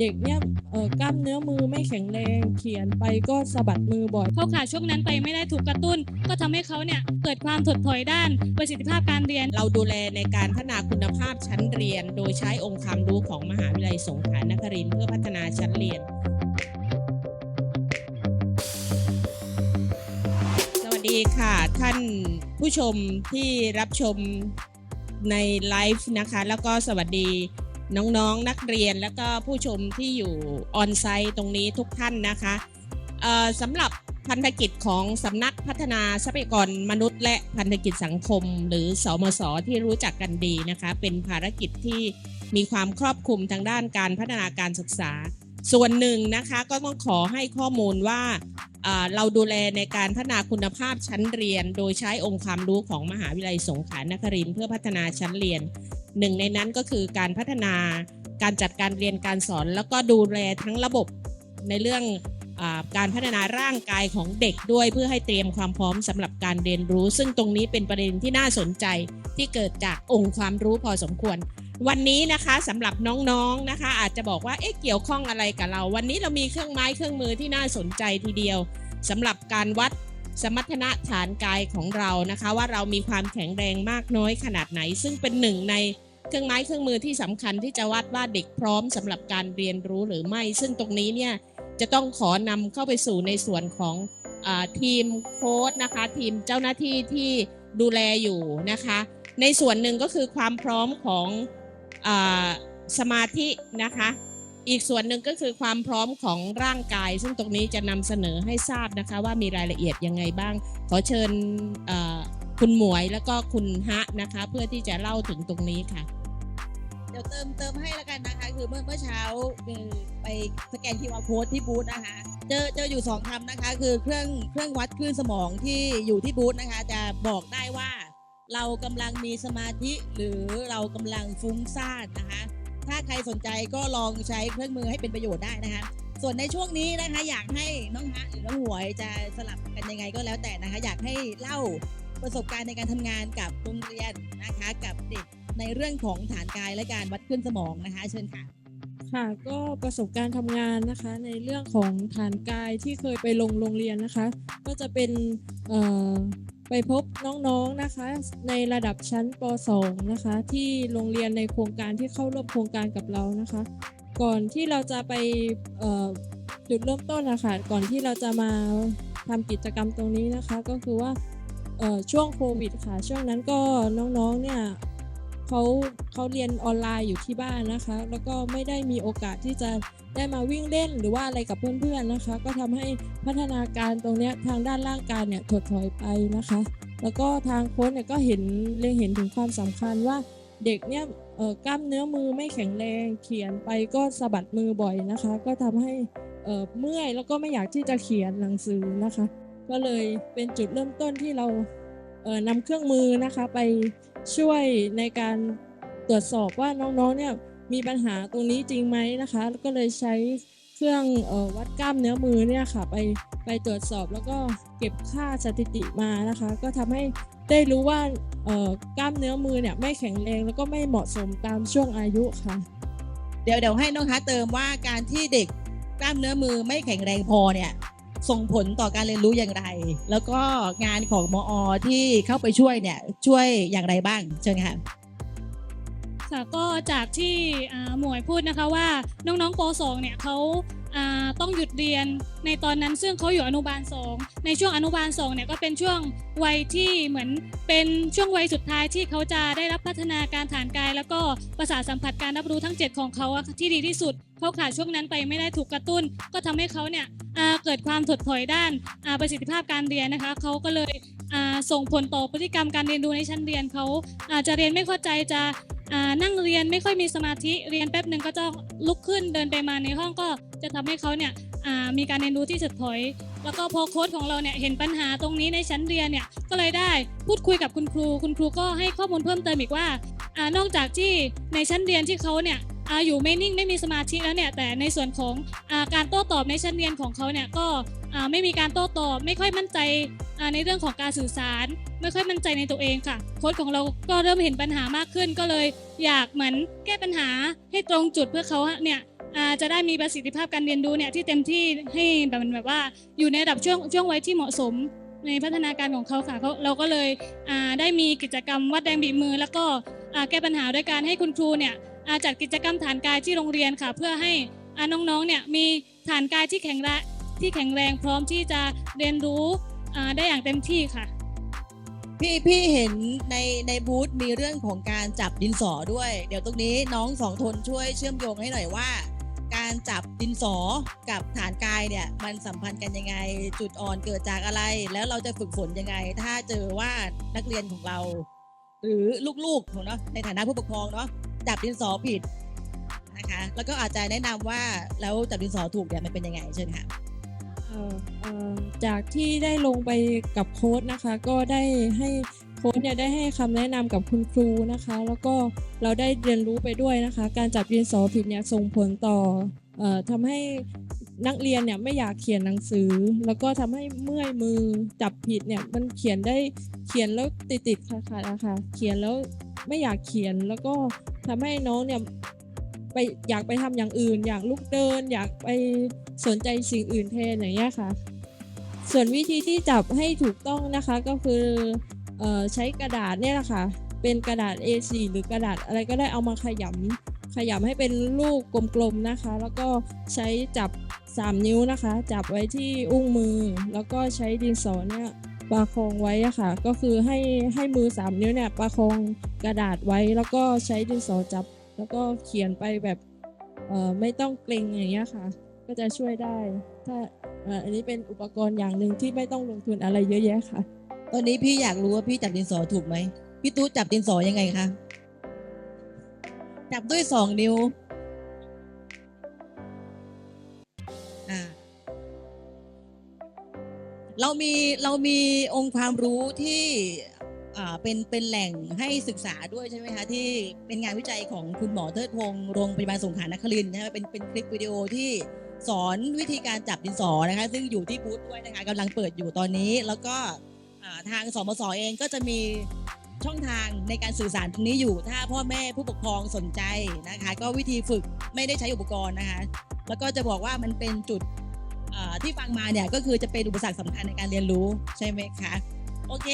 เด็กเนี่ยเอ่อกล้ามเนื้อมือไม่แข็งแรง เขียนไปก็สะบัดมือบ่อย เขาขาดช่วงนั้นไปไม่ได้ถูกกระตุ้น ก็ทำให้เขาเนี่ยเกิดความถดถอยด้าน ประสิทธิภาพการเรียน เราดูแลในการพัฒนาคุณภาพชั้นเรียน โดยใช้องค์ความรู้ของมหาวิทยาลัยสงขลานครินทร์เพื่อพัฒนาชั้นเรียนสวัสดีค่ะ ท่านผู้ชมที่รับชมในไลฟ์นะคะ แล้วก็สวัสดี น้องๆนนักเรียนแล้วก็ผู้ชมที่อยู่ออนไซต์ตรงนี้ทุกท่านนะคะสำหรับพันธกิจของสำนักพัฒนาทรัพยากรมนุษย์ และพันธกิจสังคม หรือสอมสที่รู้จักกันดีนะคะ เป็นภารกิจที่มีความครอบคลุมทางด้านการพัฒนาการศึกษา ส่วนหนึ่งนะคะก็ต้องขอให้ข้อมูลว่าอ่าเราดูแลในการพัฒนาคุณภาพชั้นเรียน โดยใช้องค์ความรู้ของมหาวิทยาลัยสงขลานครินทร์เพื่อพัฒนาชั้นเรียน หนึ่งในนั้นก็คือการพัฒนาการจัดการเรียนการสอน แล้วก็ดูแลทั้งระบบในเรื่องอการพัฒนาร่างกายของเด็กด้วยเพื่อให้เตรียมความพร้อมสำหรับการเรียนรู้ ซึ่งตรงนี้เป็นประเด็นที่น่าสนใจที่เกิดจากองค์ความรู้พอสมควร วันนี้นะคะสำหรับน้องๆนะคะ อาจจะบอกว่าเอ๊ะเกี่ยวข้องอะไรกับเรา วันนี้เรามีเครื่องไม้เครื่องมือที่น่าสนใจทีเดียวสำหรับการวัด สมรรถนะฐานกายของเรานะคะ ว่าเรามีความแข็งแรงมากน้อยขนาดไหน ซึ่งเป็นหนึ่งในเครื่องไม้เครื่องมือที่สำคัญที่จะวัดว่าเด็กพร้อมสำหรับการเรียนรู้หรือไม่ ซึ่งตรงนี้เนี่ยจะต้องขอนำเข้าไปสู่ในส่วนของอทีมโค้ดนะคะ ทีมเจ้าหน้าที่ที่ดูแลอยู่นะคะ ในส่วนหนึ่งก็คือความพร้อมของอสมาธินะคะ อีกส่วนหนึ่งก็คือความพร้อมของร่างกาย ซึ่งตรงนี้จะนำเสนอให้ทราบนะคะ ว่ามีรายละเอียดยังไงบ้าง ขอเชิญคุณหมวยแล้วก็คุณฮะนะคะ เพื่อที่จะเล่าถึงตรงนี้ค่ะ เดี๋ยวเติมเติมให้แล้วกันนะคะ คือเมื่อเมื่อเช้าไปสแกน QR code ที่บูธนะคะ เจอเจออยู่สองคำนะคะ คือเครื่องเครื่องวัดคลื่นสมองที่อยู่ที่บูธนะคะ จะบอกได้ว่า เรากำลังมีสมาธิหรือเรากำลังฟุ้งซ่านนะคะ ถ้าใครสนใจก็ลองใช้เครื่องมือให้เป็นประโยชน์ได้นะคะ ส่วนในช่วงนี้นะคะอยากให้น้องฮะหรือน้องหวยจะสลับกันยังไงก็แล้วแต่นะคะ อยากให้เล่าประสบการณ์ในการทำงานกับโรงเรียนนะคะ กับเด็กในเรื่องของฐานกายและการวัดคลื่นสมองนะคะ เชิญค่ะค่ะก็ประสบการณ์ทำงานนะคะ ในเรื่องของฐานกายที่เคยไปลงโรงเรียนนะคะ ก็จะเป็นเอ่อ ไปพบน้องๆนะคะในระดับชั้นป .2 นะคะ ที่โรงเรียนในโครงการที่เข้าร่วมโครงการกับเรานะคะ ก่อนที่เราจะไปจุดเริ่มต้นนะคะก่อนที่เราจะมาทำกิจกรรมตรงนี้นะคะ ก็คือว่าช่วงโควิดค่ะ ช่วงนั้นก็น้องๆเนี่ย เขาเขาเรียนออนไลน์อยู่ที่บ้านนะคะ แล้วก็ไม่ได้มีโอกาสที่จะได้มาวิ่งเล่นหรือว่าอะไรกับเพื่อนๆนะคะ ก็ทำให้พัฒนาการตรงนี้ทางด้านร่างกายเนี่ยถดถอยไปนะคะ แล้วก็ทางโค้ชเนี่ยก็เห็นเล็งเห็นถึงความสำคัญว่าเด็กเนี่ยกล้ามเนื้อมือไม่แข็งแรงเขียนไปก็สะบัดมือบ่อยนะคะ ก็ทำให้เมื่อยแล้วก็ไม่อยากที่จะเขียนหนังสือนะคะ ก็เลยเป็นจุดเริ่มต้นที่เรานำเครื่องมือนะคะไป ช่วยในการตรวจสอบว่าน้องๆเนี่ยมีปัญหาตรงนี้จริงไหมนะคะแล้วก็เลยใช้เครื่องออวัดกล้ามเนื้อมือเนี่ยค่ะไปไปตรวจสอบแล้วก็เก็บค่าสถิติมานะคะ ก็ทำให้ได้รู้ว่ากล้ามเนื้อมือเนี่ยไม่แข็งแรงแล้วก็ไม่เหมาะสมตามช่วงอายุค่ะ เดี๋ยวเดี๋ยวให้น้องฮะเติมว่าการที่เด็กกล้ามเนื้อมือไม่แข็งแรงพอเนี่ย ส่งผลต่อการเรียนรู้อย่างไร แล้วก็งานของมอ ที่เข้าไปช่วยเนี่ยช่วยอย่างไรบ้างเชิญค่ะค่ะก็จากที่หมวยพูดนะคะว่าน้องๆป .2 เนี่ยเขา ต้องหยุดเรียนในตอนนั้นซึ่งเขาอยู่อนุบาล2ในช่วงอนุบาล2เนี่ยก็เป็นช่วงวัยที่เหมือนเป็นช่วงวัยสุดท้ายที่เขาจะได้รับพัฒนาการฐานกาย แล้วก็ประสาทสัมผัสการรับรู้ทั้ง 7 ของเขาที่ดีที่สุดเขาขาดช่วงนั้นไปไม่ได้ถูกกระตุ้น ก็ทำให้เขาเนี่ยเกิดความถดถอยด้านาประสิทธิภาพการเรียนนะคะเขาก็เลยส่งผลต่อพฤติกรรมการเรียนรู้ในชั้นเรียนเขาอาจจะเรียนไม่เข้าใจจะ นั่งเรียนไม่ค่อยมีสมาธิเรียนแป๊บหนึ่งก็จะลุกขึ้นเดินไปมาในห้องก็จะทำให้เขาเนี่ยมีการเรียนรู้ที่ถดถอย แล้วก็พอโค้ชของเราเนี่ยเห็นปัญหาตรงนี้ในชั้นเรียนเนี่ยก็เลยได้พูดคุยกับคุณครู คุณครูก็ให้ข้อมูลเพิ่มเติมอีกว่าอนอกจากที่ในชั้นเรียนที่เขาเนี่ยออยู่ไม่นิ่งไม่มีสมาธิแล้วเนี่ยแต่ในส่วนของอาการโต้ตอบในชั้นเรียนของเขาเนี่ยก็ ไม่มีการโต้ตอบ ไม่ค่อยมั่นใจในเรื่องของการสื่อสาร ไม่ค่อยมั่นใจในตัวเองค่ะ โค้ชของเราก็เริ่มเห็นปัญหามากขึ้นก็เลย อยากเหมือนแก้ปัญหาให้ตรงจุดเพื่อเขาเนี่ยจะได้มีประสิทธิภาพการเรียนรู้เนี่ยที่เต็มที่ให้แบบแบบว่าอยู่ในระดับช่วงช่วงวัยที่เหมาะสมในพัฒนาการของเขาค่ะเขาเราก็เลยได้มีกิจกรรมวัดแรงบีบมือ แล้วก็แก้ปัญหาด้วยการให้คุณครูเนี่ยจัดกิจกรรมฐานกายที่โรงเรียนค่ะ เพื่อให้น้องๆเนี่ยมีฐานกายที่แข็งแรง ที่แข็งแรงพร้อมที่จะเรียนรู้ได้อย่างเต็มที่ค่ะ พี่พี่เห็นในในบูธมีเรื่องของการจับดินสอด้วย เดี๋ยวตรงนี้น้องสองทนช่วยเชื่อมโยงให้หน่อยว่า การจับดินสอกับฐานกายเนี่ยมันสัมพันธ์กันยังไงจุดอ่อนเกิดจากอะไร แล้วเราจะฝึกฝนยังไง ถ้าเจอว่านักเรียนของเรา หรือลูกๆของเนาะในฐานะผู้ปกครองเนาะจับดินสอผิดนะคะ แล้วก็อาจจะแนะนำว่าแล้วจับดินสอถูกเนี่ยมันเป็นยังไงเชิญค่ะ จากที่ได้ลงไปกับโค้ดนะคะ ก็ได้ให้โค้ดเนี่ยได้ให้คำแนะนำกับคุณครูนะคะ แล้วก็เราได้เรียนรู้ไปด้วยนะคะ การจับดินสอผิดเนี่ยส่งผลต่ออ่อทำให้นักเรียนเนี่ยไม่อยากเขียนหนังสือ แล้วก็ทำให้เมื่อยมือจับผิดเนี่ยมันเขียนได้เขียนแล้วติดติดๆขัดๆนะคะเขียนแล้วไม่อยากเขียนแล้วก็ทำให้น้องเนี่ย ไปอยากไปทำอย่างอื่น อยากลุกเดิน อยากไปสนใจสิ่งอื่นแทนอย่างเงี้ยค่ะ ส่วนวิธีที่จับให้ถูกต้องนะคะก็คือออใช้กระดาษเนี่ยแหละค่ะ เป็นกระดาษ A4 หรือกระดาษอะไรก็ได้เอามาขยำขยำให้เป็นลูกกลมๆนะคะ แล้วก็ใช้จับ 3 นิ้วนะคะ จับไว้ที่อุ้งมือ แล้วก็ใช้ดินสอเนี่ยประคองไว้อะค่ะ ก็คือให้ให้มือ 3 นิ้วเนี่ยประคองกระดาษไว้แล้วก็ใช้ดินสอจับ แล้วก็เขียนไปแบบเอ่อไม่ต้องเกรงอย่างเงี้ยค่ะ ก็จะช่วยได้ ถ้าอันนี้เป็นอุปกรณ์อย่างหนึ่งที่ไม่ต้องลงทุนอะไรเยอะแยะค่ะ ตอนนี้พี่อยากรู้ว่าพี่จับดินสอถูกไหมพี่ตู้จับดินสอยังไงคะจับด้วยสองนิ้วอ่าเรามีเรามีองค์ความรู้ที่ เป็นเป็นแหล่งให้ศึกษาด้วยใช่ไหมคะที่เป็นงานวิจัยของคุณหมอเทิดพงศ์โรงพยาบาลสงขลานครินทร์นะคะเป็นเป็นคลิปวิดีโอที่สอนวิธีการจับดินสอนะคะ ซึ่งอยู่ที่บูธด้วยนะคะกำลังเปิดอยู่ตอนนี้ แล้วก็ทางสมสเองก็จะมีช่องทางในการสื่อสารตรงนี้อยู่ ถ้าพ่อแม่ผู้ปกครองสนใจนะคะ ก็วิธีฝึกไม่ได้ใช้อุปกรณ์นะคะ แล้วก็จะบอกว่ามันเป็นจุดที่ฟังมาเนี่ยก็คือจะเป็นอุปสรรคสำคัญในการเรียนรู้ใช่ไหมคะโอเค